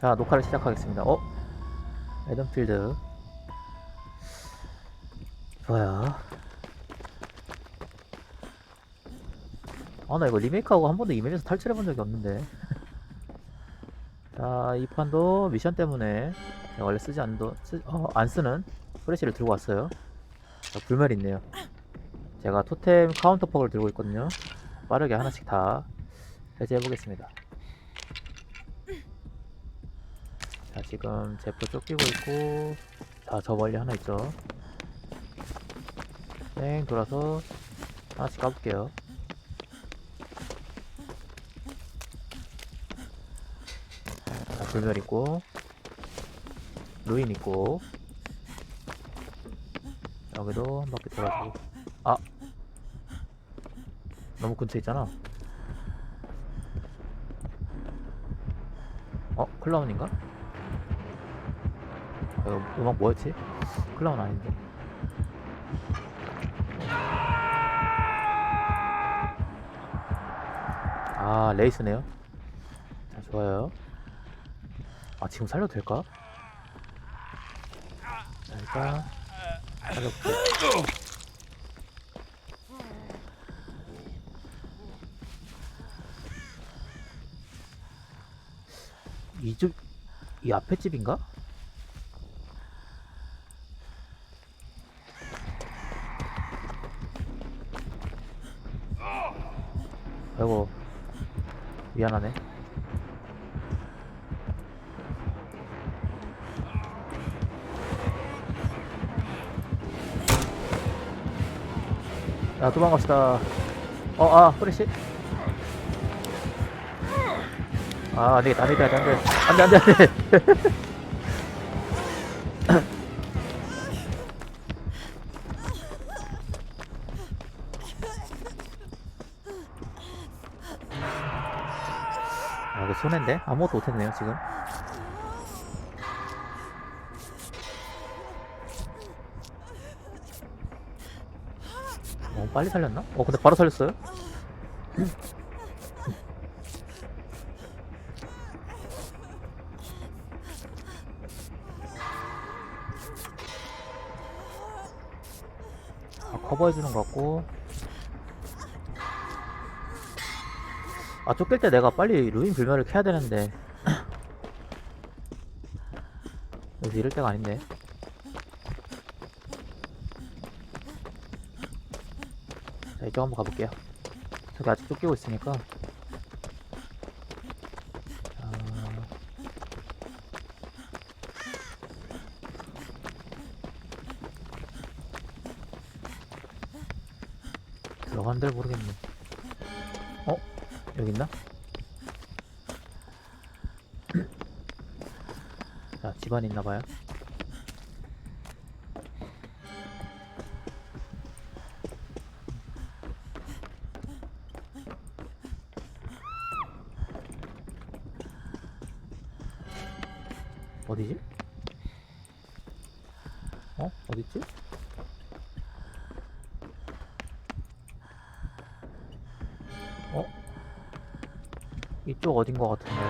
자, 녹화를 시작하겠습니다. 어? 에던필드. 좋아요. 아, 나 이거 리메이크하고 한 번도 이메일에서 탈출해본 적이 없는데. 자, 이 판도 미션 때문에 원래 쓰지 않도, 쓰, 어, 안 쓰는 프레시를 들고 왔어요. 자, 불멸 있네요. 제가 토템 카운터 퍽을 들고 있거든요. 빠르게 하나씩 다 해제해 보겠습니다. 자, 지금 제프 쫓기고 있고, 자, 저 멀리 하나 있죠. 땡, 돌아서 하나씩 까볼게요. 자, 불멸 있고, 루인 있고, 여기도 한 바퀴 돌아주고, 아! 너무 근처에 있잖아. 어? 클라운인가? 어, 음악 뭐였지? 클라운 아닌데. 아, 레이스네요. 자, 좋아요. 아, 지금 살려도 될까? 자, 일단, 살려볼게요. 이 집, 이 앞에 집인가? 아이고, 미안하네. 야, 도망갑시다. 어, 아, 프레시. 아, 안 되겠다, 안 되겠다, 안 돼. 안 돼, 안 돼, 아무것도 못했네요, 지금. 어, 빨리 살렸나? 어, 근데 바로 살렸어요? 아, 커버해주는 것 같고. 아, 쫓길 때 내가 빨리 루인 불멸을 켜야 되는데. 여기서 이럴 때가 아닌데. 자, 이쪽 한번 가볼게요. 저기 아직 쫓기고 있으니까. 자, 들어간 데를 모르겠네. 어? 여기 있나? 자, 집안에 있나봐요. 이쪽 어딘 것 같은데?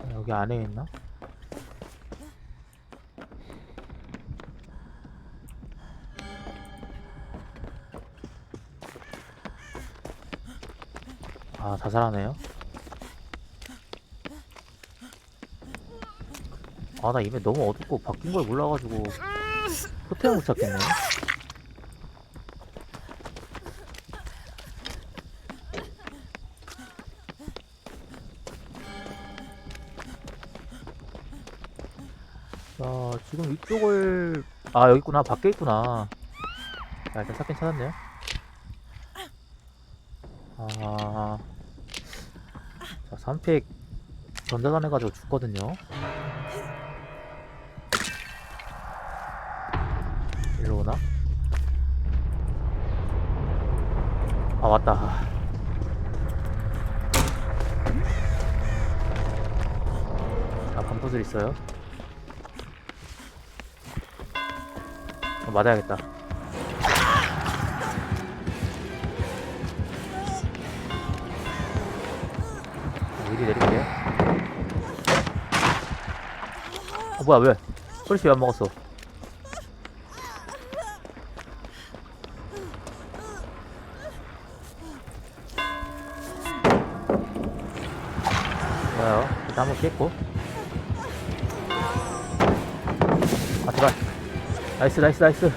아, 여기 안에 있나? 아, 자살하네요. 아, 나 이게 너무 어둡고 바뀐 걸 몰라가지고 호텔 못 찾겠네. 지금 이쪽을 아 여기 있구나 밖에 있구나. 자 일단 찾긴 찾았네요. 아, 자 3픽 전자단 해가지고 죽거든요. 일로 오나? 아 왔다. 자 반포들 있어요. 어, 맞아야겠다. 미리 내릴게요. 어, 뭐야, 왜? 프레시 왜안 먹었어? 좋아요. 일단 한번 피했고. 나이스, 나이스, 나이스.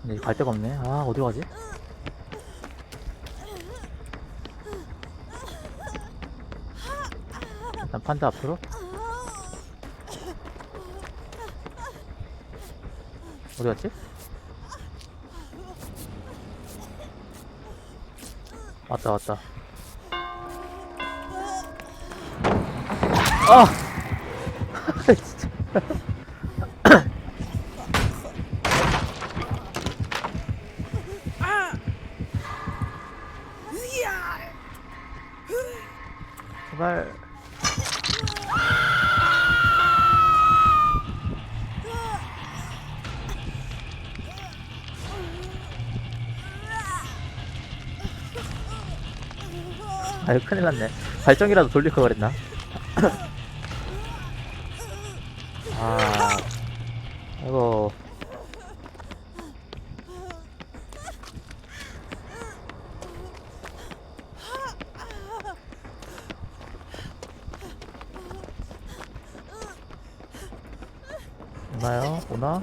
근데 갈 데가 없네. 아, 어디로 가지? 일단 판다 앞으로. 어디 갔지? 왔다, 왔다. 아! 진짜. 제발. 아유 큰일 났네 발전기라도 돌릴 걸 그랬나 아 아이고 오나요? 오나?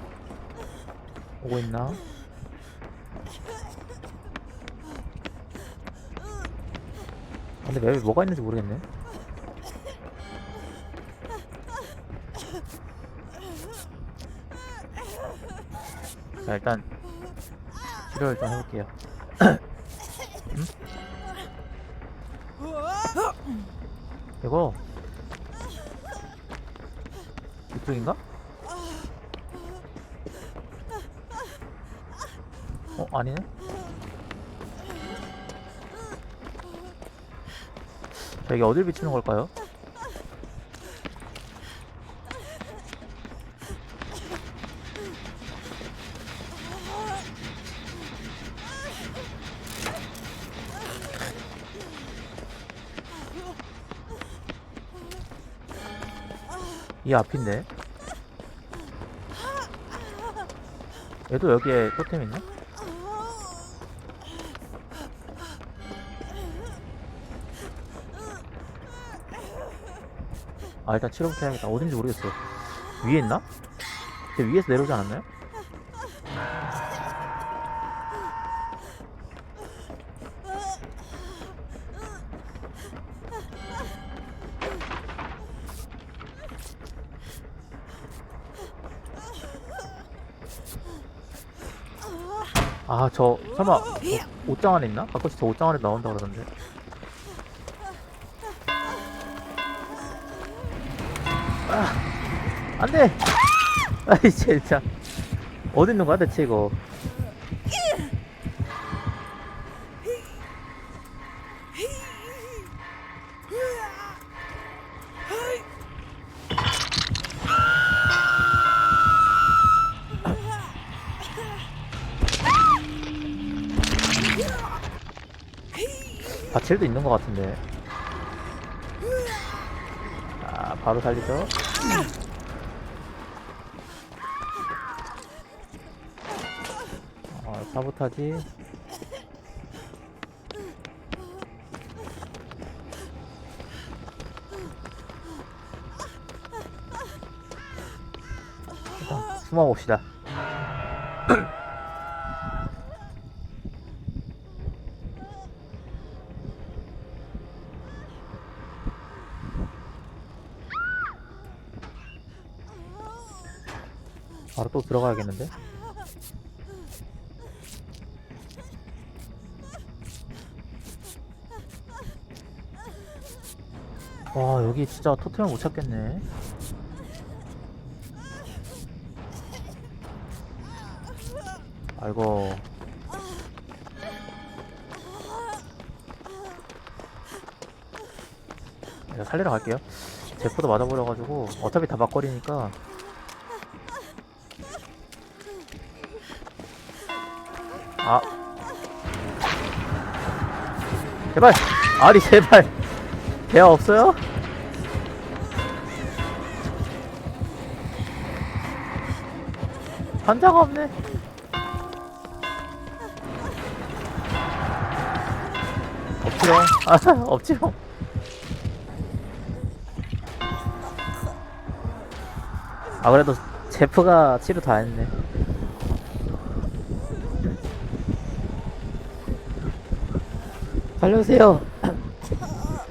오고 있나? 근데 맵에 뭐가 있는지 모르겠네. 자 일단 치료를 좀 해볼게요. 음? 이거 이쪽인가? 어 아니네. 자 이게 어딜 비추는 걸까요? 이 앞인데 얘도 여기에 토템 있나? 아 일단 치료부터 해야겠다 어딘지 모르겠어 위에 있나? 제 위에서 내려오지 않았나요? 아 저 설마 어, 옷장 안에 있나? 가끔씩 저 옷장 안에 나온다 그러던데 아, 안 돼! 아이, 진짜. 어디 있는 거야, 대체 이거? 바칠도 있는 것 같은데. 아, 바로 살리죠. 어, 사보타지. 일단 숨어 봅시다. 들어가야겠는데? 와 여기 진짜 토템을 못 찾겠네. 아이고 살리러 갈게요. 제포도 맞아버려가지고 어차피 다 막거리니까 아. 제발. 아리 제발. 대화 없어요? 환자가 없네. 없지롱. 아 없지롱. 아 그래도 제프가 치료 다 했네 살려주세요.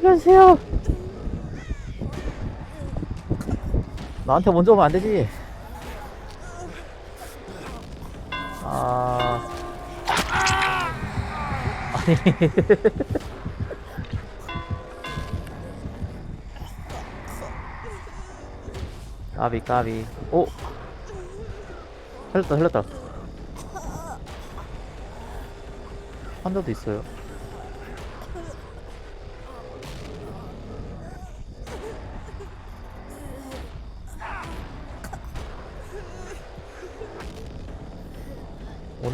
살려주세요. 나한테 먼저 오면 안 되지. 아. 아니. 까비 까비. 오. 흘렸다 흘렸다. 환자도 있어요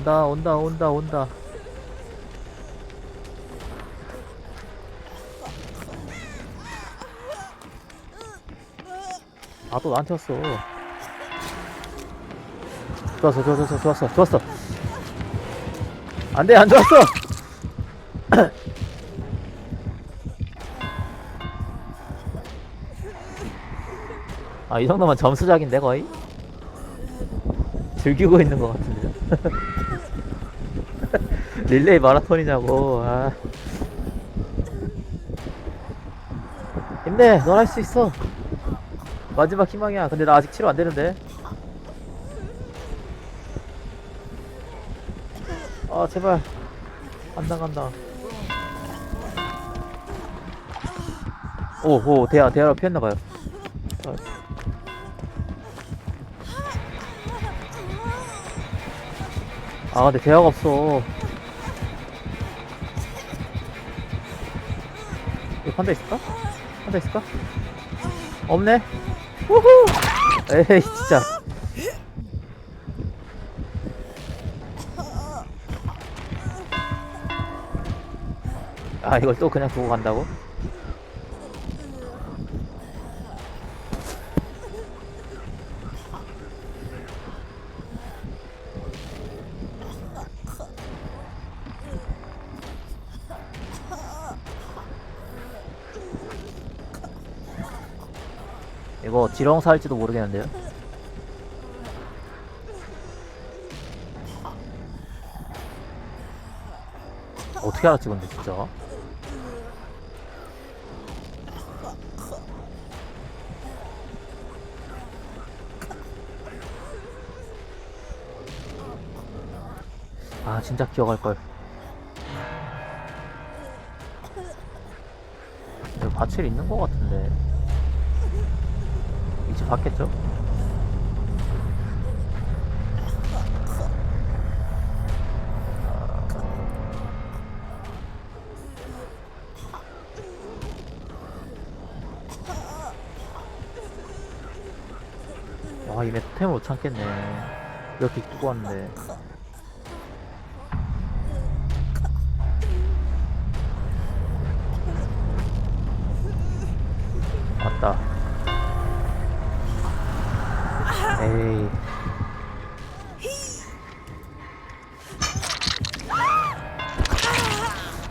온다 온다 온다 온다. 아 또 나한테 왔어. 좋았어 좋았어 좋았어 좋았어 안돼 안 좋았어. 아 이 정도면 점수작인데 거의? 즐기고 있는 것 같은데 릴레이 마라톤이냐고. 아. 힘내 넌 할 수 있어. 마지막 희망이야. 근데 나 아직 치료 안 되는데. 아 제발. 안 나간다. 오 오 대야 대야로 피했나봐요 아 근데 대화가 없어 여기 판다 있을까? 판다 있을까? 없네 우후 에이 진짜 아 이걸 또 그냥 두고 간다고? 이거 지렁 살지도 모르겠는데요. 어떻게 알았지 근데 진짜? 아 진짜 기억할 걸. 여기 바칠 있는 것 같은데. 봤겠죠? 와, 이 메 템을 못 참겠네. 이렇게 끼고 왔는데.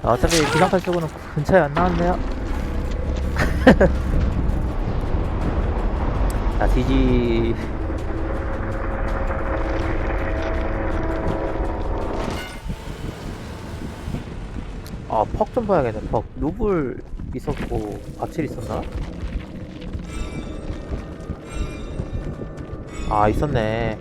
어차피 비상탈 쪽으로는 근처에 안 나왔네요. 자, 지지. 아, 퍽 좀 봐야겠네, 퍽. 루블 있었고, 바칠 있었나? 아, 있었네.